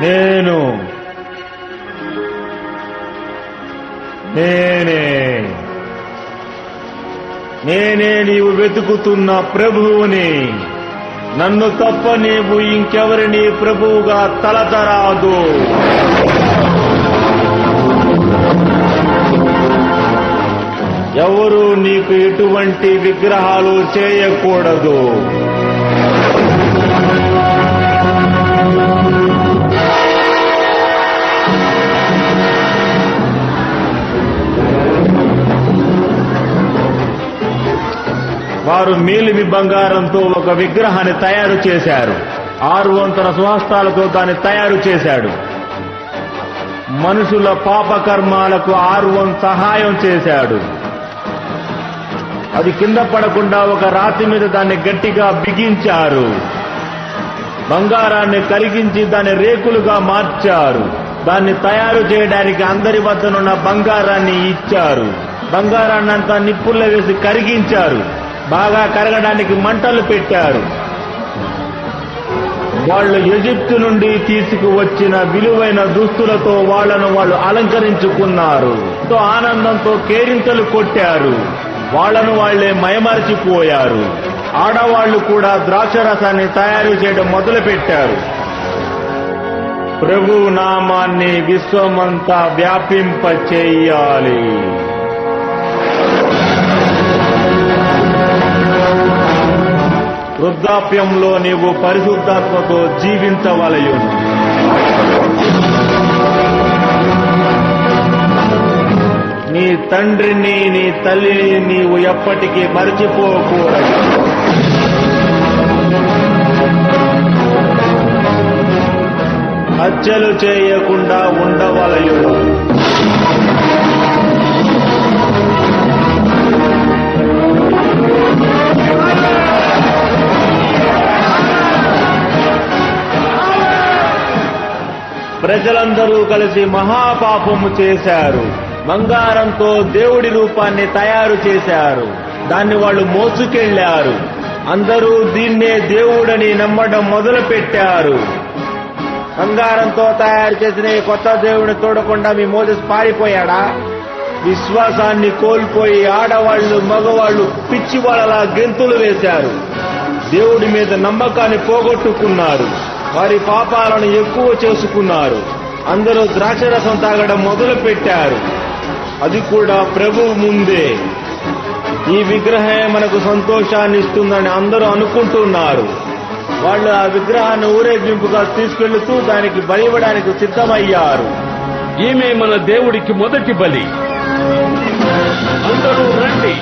నేను. నేనే. నేనే నీవు వెతుకుతున్న ప్రభువుని. నన్ను తప్ప నీవు ఇంకెవరిని ప్రభువుగా తలతరాదు. ఎవరు నీకు ఎటువంటి విగ్రహాలు చేయకూడదు. వారు మేలిమి బంగారంతో ఒక విగ్రహాన్ని తయారు చేశారు. ఆరు వంతుల స్వహస్తాలతో దాన్ని తయారు చేశాడు. మనుషుల పాపకర్మాలకు ఆరు వం సహాయం చేశాడు. అది కింద పడకుండా ఒక రాతి మీద దాన్ని గట్టిగా బిగించారు. బంగారాన్ని కరిగించి దాన్ని రేకులుగా మార్చారు. దాన్ని తయారు చేయడానికి అందరి వద్దనున్న బంగారాన్ని ఇచ్చారు. బంగారాన్ని అంతా నిప్పుల్లో వేసి కరిగించారు. బాగా కరగడానికి మంటలు పెట్టారు వాళ్ళు ఎజిప్తు నుండి తీసుకువచ్చిన విలువైన దుస్తులతో వాళ్ళను వాళ్ళు అలంకరించుకున్నారు. ఎంతో ఆనందంతో కేరింతలు కొట్టారు. వాళ్ళను వాళ్ళే మయమరిచిపోయారు ఆడవాళ్ళు కూడా ద్రాక్షరసాన్ని తయారు చేయడం మొదలుపెట్టారు. ప్రభు నామాన్ని విశ్వమంతా వ్యాపింప చేయాలి వృద్ధాప్యంలో నీవు పరిశుద్ధాత్మతో జీవించవలయును. నీ తండ్రిని నీ తల్లిని నీవు ఎప్పటికీ మరిచిపోకూడదు. హత్యలు చేయకుండా ఉండవలయుడు ప్రజలందరూ కలిసి మహాపాపము చేశారు. బంగారంతో దేవుడి రూపాన్ని తయారు చేశారు. దాన్ని వాళ్ళు మోసుకెళ్ళారు అందరూ దీన్నే దేవుడని నమ్మడం మొదలు పెట్టారు బంగారంతో తయారు చేసిన ఈ కొత్త దేవుడిని చూడకుండా మీ మోదస్ పారిపోయాడా? విశ్వాసాన్ని కోల్పోయి ఆడవాళ్ళు మగవాళ్ళు పిచ్చి వాళ్ళలా గెంతులు వేశారు. దేవుడి మీద నమ్మకాన్ని పోగొట్టుకున్నారు. వారి పాపాలను ఎక్కువ చేసుకున్నారు. అందరూ ద్రాక్షరసం తాగడం మొదలు పెట్టారు అది కూడా ప్రభు ముందే. ఈ విగ్రహమే మనకు సంతోషాన్ని ఇస్తుందని అందరూ అనుకుంటున్నారు. వాళ్ళు ఆ విగ్రహాన్ని ఊరేగింపుగా తీసుకెళ్తూ దానికి బలి ఇవ్వడానికి సిద్ధమయ్యారు. ఈమె మన దేవుడికి మొదటి బలి. అందరూ రండి.